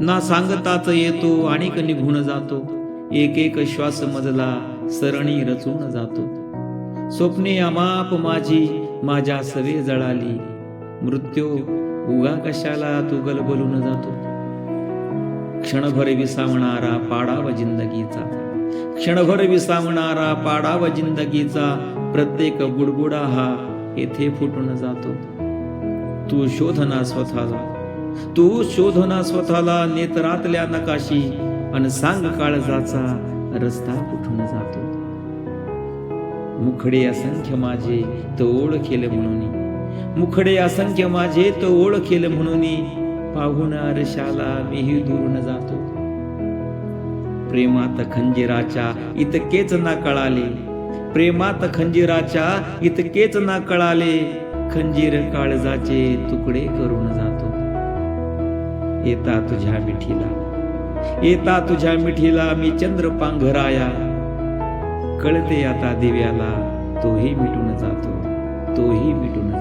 ना सांगताच येतो आणि निघून जातो. एक एक श्वास मजला सरणी रचून जातो. स्वप्ने अमाप माझी माझ्या सवे जळाली. मृत्यू उगा कशाला तू गलबलून जातो. क्षणभर विसावणारा पाडाव जिंदगीचा. क्षणभर विसावणारा पाडाव जिंदगीचा. प्रत्येक बुडबुडा हा येथे फुटून जातो. तू शोधना स्वतःला तू शोधना स्वतःला नेत्रातल्या नकाशी आणि सांग काळजाचा रस्ता कुठून जातो. मुखडे असंख्य माझे तो ओळखेल म्हणून. मुखडे असंख्य माझे तो ओळखेल म्हणून पाहून रशाला मीही दुरून जातो. प्रेमात खंजिराच्या इतकेच ना कळाले प्रेमात खंजिराच्या इतकेच ना कळाले खंजीर काळजाचे तुकडे करून जातो. येता तुझ्या मिठीला. येता तुझ्या मिठीला मी चंद्र पांघराया. कळते आता दिव्याला तोही मिटून जातो तोही मिटून